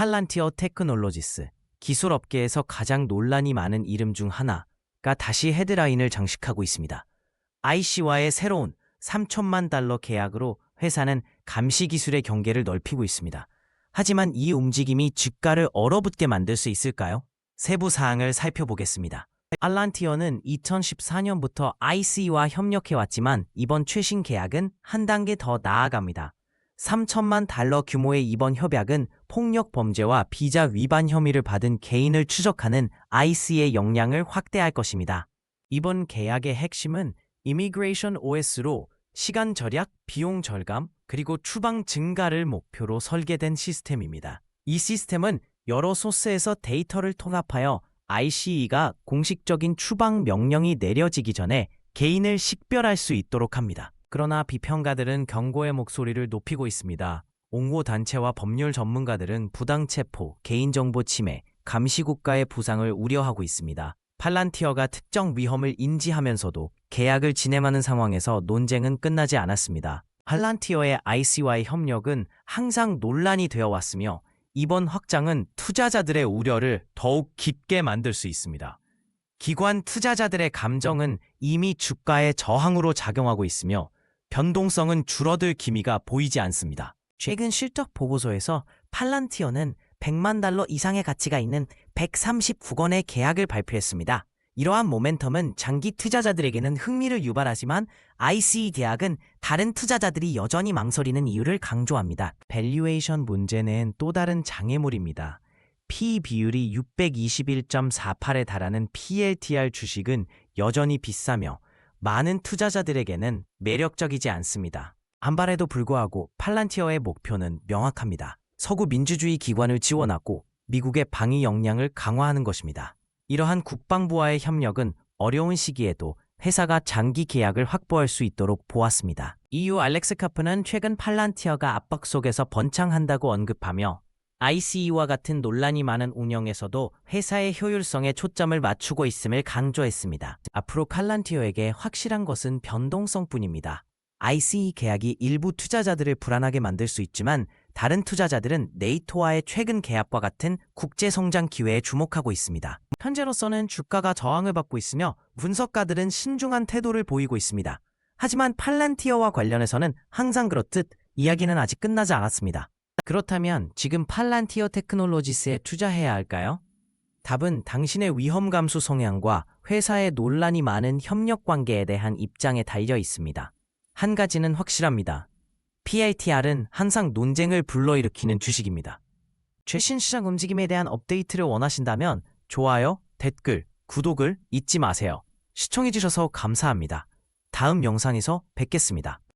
팔란티어 테크놀로지스. 기술 업계에서 가장 논란이 많은 이름 중 하나가 다시 헤드라인을 장식하고 있습니다. IC와의 새로운 3천만 달러 계약으로 회사는 감시 기술의 경계를 넓히고 있습니다. 하지만 이 움직임이 주가를 얼어붙게 만들 수 있을까요? 세부 사항을 살펴보겠습니다. 알란티어는 2014년부터 IC와 협력해왔지만 이번 최신 계약은 한 단계 더 나아갑니다. 3천만 달러 규모의 이번 협약은 폭력 범죄와 비자 위반 혐의를 받은 개인을 추적하는 IC의 역량을 확대할 것입니다. 이번 계약의 핵심은 이미그레이션 OS로 시간 절약, 비용 절감, 그리고 추방 증가를 목표로 설계된 시스템입니다. 이 시스템은 여러 소스에서 데이터를 통합하여 ICE가 공식적인 추방 명령이 내려지기 전에 개인을 식별할 수 있도록 합니다. 그러나 비평가들은 경고의 목소리를 높이고 있습니다. 옹호 단체와 법률 전문가들은 부당체포, 개인정보 침해, 감시국가의 부상을 우려하고 있습니다. 팔란티어가 특정 위험을 인지하면서도 계약을 진행하는 상황에서 논쟁은 끝나지 않았습니다. 팔란티어의 IC와의 협력은 항상 논란이 되어 왔으며 이번 확장은 투자자들의 우려를 더욱 깊게 만들 수 있습니다. 기관 투자자들의 감정은 이미 주가의 저항으로 작용하고 있으며 변동성은 줄어들 기미가 보이지 않습니다. 최근 실적 보고서에서 팔란티어는 100만 달러 이상의 가치가 있는 139건의 계약을 발표했습니다. 이러한 모멘텀은 장기 투자자들에게는 흥미를 유발하지만 ICE 계약은 다른 투자자들이 여전히 망설이는 이유를 강조합니다. 밸류에이션 문제는 또 다른 장애물입니다. P 비율이 621.48에 달하는 PLTR 주식은 여전히 비싸며 많은 투자자들에게는 매력적이지 않습니다. 한발에도 불구하고 팔란티어의 목표는 명확합니다. 서구 민주주의 기관을 지원하고 미국의 방위 역량을 강화하는 것입니다. 이러한 국방부와의 협력은 어려운 시기에도 회사가 장기 계약을 확보할 수 있도록 보았습니다. EU 알렉스 카프는 최근 팔란티어가 압박 속에서 번창한다고 언급하며 ICE와 같은 논란이 많은 운영에서도 회사의 효율성에 초점을 맞추고 있음을 강조했습니다. 앞으로 팔란티어에게 확실한 것은 변동성뿐입니다. ICE 계약이 일부 투자자들을 불안하게 만들 수 있지만 다른 투자자들은 네이토와의 최근 계약과 같은 국제 성장 기회에 주목하고 있습니다. 현재로서는 주가가 저항을 받고 있으며 분석가들은 신중한 태도를 보이고 있습니다. 하지만 팔란티어와 관련해서는 항상 그렇듯 이야기는 아직 끝나지 않았습니다. 그렇다면 지금 팔란티어 테크놀로지스에 투자해야 할까요? 답은 당신의 위험 감수 성향과 회사의 논란이 많은 협력 관계에 대한 입장에 달려 있습니다. 한 가지는 확실합니다. PITR은 항상 논쟁을 불러일으키는 주식입니다. 최신 시장 움직임에 대한 업데이트를 원하신다면 좋아요, 댓글, 구독을 잊지 마세요. 시청해주셔서 감사합니다. 다음 영상에서 뵙겠습니다.